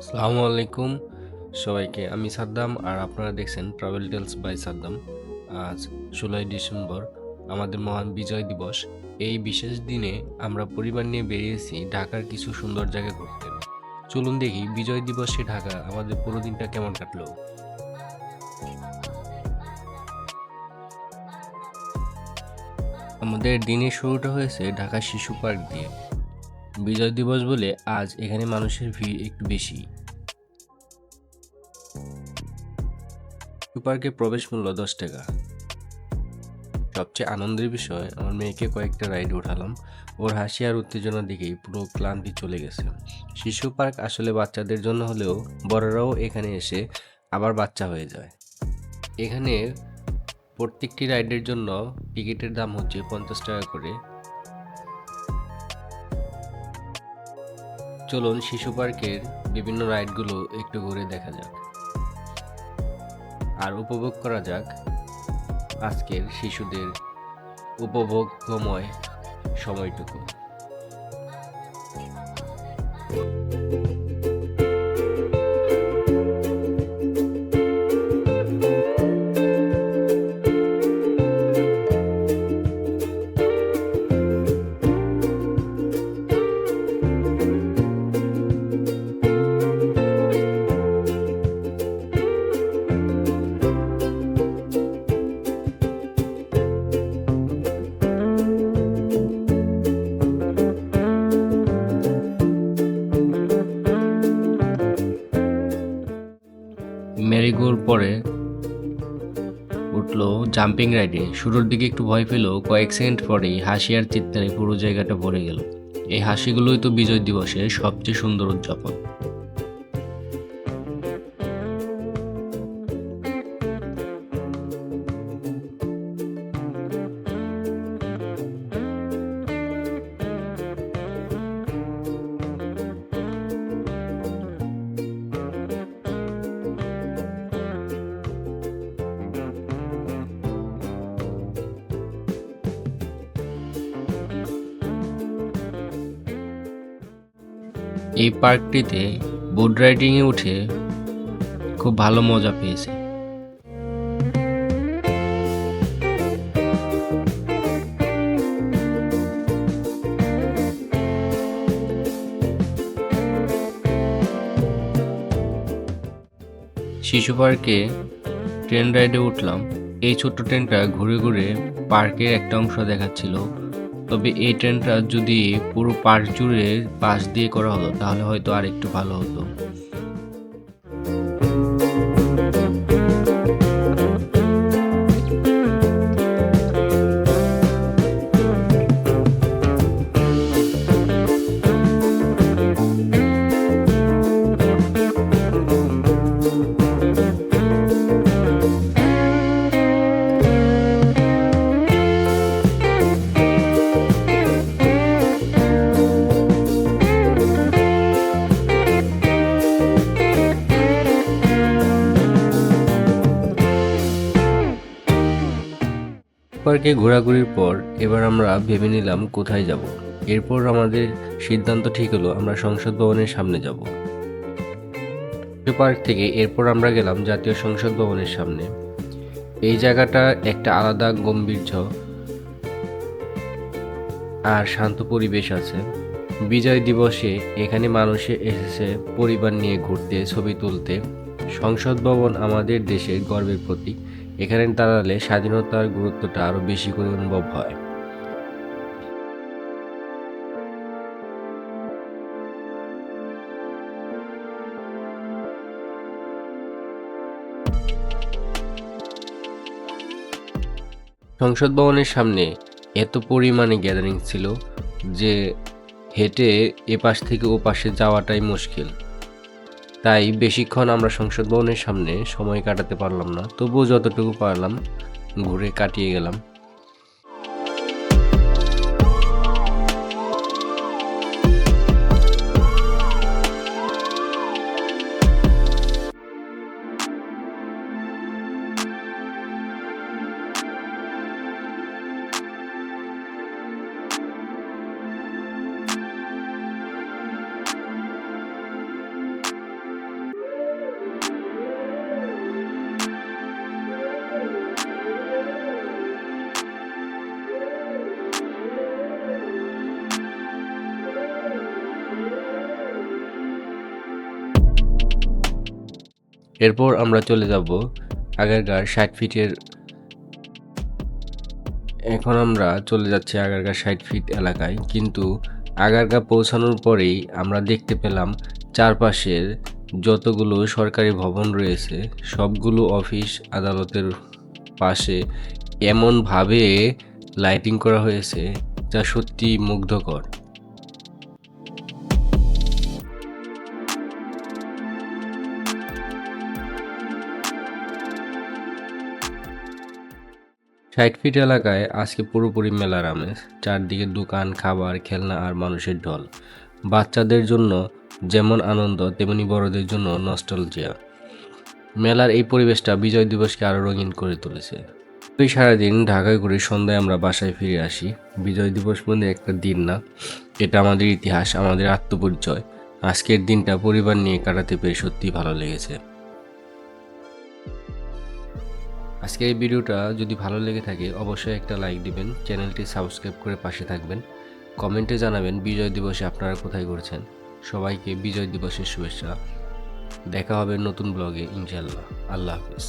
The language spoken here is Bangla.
আসসালামু আলাইকুম সবাইকে, আমি সাদ্দাম আর আপনারা দেখছেন ট্রাভেল টেলস বাই সাদ্দাম। আজ ষোলোই ডিসেম্বর, আমাদের মহান বিজয় দিবস। এই বিশেষ দিনে আমরা পরিবার নিয়ে বেরিয়েছি ঢাকার কিছু সুন্দর জায়গা ঘুরতে। চলুন দেখি বিজয় দিবসে ঢাকা, আমাদের পুরো দিনটা কেমন কাটলো। আমাদের দিনের শুরুটা হয়েছে ঢাকা শিশু পার্ক দিয়ে। বিজয় দিবস বলে আজ এখানে মানুষের ভিড় একটু বেশি। পার্কে প্রবেশ মূল্য দশ টাকা। সবচেয়ে আনন্দের বিষয়, আমার মেয়েকে কয়েকটা রাইড উঠালাম ওর হাসি আর উত্তেজনা দেখেই পুরো ক্লান্তি চলে গেছে। শিশু পার্ক আসলে বাচ্চাদের জন্য হলেও বড়রাও এখানে এসে আবার বাচ্চা হয়ে যায়। এখানে প্রত্যেকটি রাইডের জন্য টিকিটের দাম হচ্ছে পঞ্চাশ টাকা করে। চলুন শিশু পার্কের বিভিন্ন রাইডগুলো একটু ঘুরে দেখা যাক। আর উপভোগ করা যাক আজকের শিশুদের উপভোগময় সময়টুকু। মেরিগোর জাম্পিং রাইডে শুরুর দিকে একটু ভয় পেলেও কয়েক সেকেন্ড পরেই হাসি আর চিৎকারে পুরো জায়গাটা ভরে গেল। এই হাসিগুলোই তো বিজয় দিবসের সবচেয়ে সুন্দর উদযাপন। এই পার্কটিতে বোট রাইডিংয়ে উঠে খুব ভালো মজা পেয়েছে। শিশু পার্কে ট্রেন রাইডে উঠলাম। এই ছোট্ট ট্রেনটা ঘুরে ঘুরে পার্কের একটা অংশ দেখাচ্ছিল। তবে এই ট্রেনটা যদি পুরো পাশ জুড়ে পাশ দিয়ে করা হতো, তাহলে হয়তো আর একটু ভালো হতো। পার্কে ঘোরাঘুরির পর এবার আমরা ভেবে নিলাম কোথায় যাব। এরপর আমাদের সিদ্ধান্ত ঠিক হলো আমরা সংসদ ভবনের সামনে যাব। পার্ক থেকে এরপর আমরা গেলাম জাতীয় সংসদ ভবনের সামনে। এই জায়গাটা একটা আলাদা গম্ভীর্য আর শান্ত পরিবেশ আছে। বিজয় দিবসে এখানে মানুষে এসেছে পরিবার নিয়ে ঘুরতে, ছবি তুলতে। সংসদ ভবন আমাদের দেশের গর্বের প্রতীক। এখানে দাঁড়ালে স্বাধীনতার গুরুত্বটা আরও বেশি করে অনুভব হয়। সংসদ ভবনের সামনে এত পরিমাণে গ্যাদারিং ছিল যে হেঁটে এপাশ থেকে ও পাশে যাওয়াটাই মুশকিল। তাই বেশিক্ষণ আমরা সংসদ ভবনের সামনে সময় কাটাতে পারলাম না, তবুও যতটুকু পারলাম, ঘুরে কাটিয়ে গেলাম। এরপর আমরা চলে যাব আগারগার ষাট ফিটের এখন আমরা চলে যাচ্ছি আগারগা ষাট ফিট এলাকায়। কিন্তু আগারগা পৌঁছানোর পরেই আমরা দেখতে পেলাম চারপাশের যতগুলো সরকারি ভবন রয়েছে, সবগুলো অফিস আদালতের পাশে এমনভাবে লাইটিং করা হয়েছে যা সত্যি মুগ্ধকর। ষাট ফিট এলাকায় আজকে পুরোপুরি মেলার আমেজ চারদিকে দোকান, খাবার, খেলনা আর মানুষের ঢল। বাচ্চাদের জন্য যেমন আনন্দ, তেমনি বড়দের জন্য নস্টালজিয়া মেলার এই পরিবেশটা বিজয় দিবসকে আরও রঙিন করে তুলেছে। ওই সারাদিন ঢাকায় ঘুরে সন্ধ্যায় আমরা বাসায় ফিরে আসি। বিজয় দিবস মানে একটা দিন না, এটা আমাদের ইতিহাস, আমাদের আত্মপরিচয়। আজকের দিনটা পরিবার নিয়ে কাটাতে পেরে সত্যি ভালো লেগেছে। আজকের এই ভিডিওটা যদি ভালো লেগে থাকে, অবশ্যই একটা লাইক দিবেন, চ্যানেলটি সাবস্ক্রাইব করে পাশে থাকবেন। কমেন্টে জানাবেন বিজয় দিবসে আপনারা কোথায় করছেন সবাইকে বিজয় দিবসের শুভেচ্ছা। দেখা হবে নতুন ব্লগে ইনশাল্লাহ আল্লাহ হাফিজ।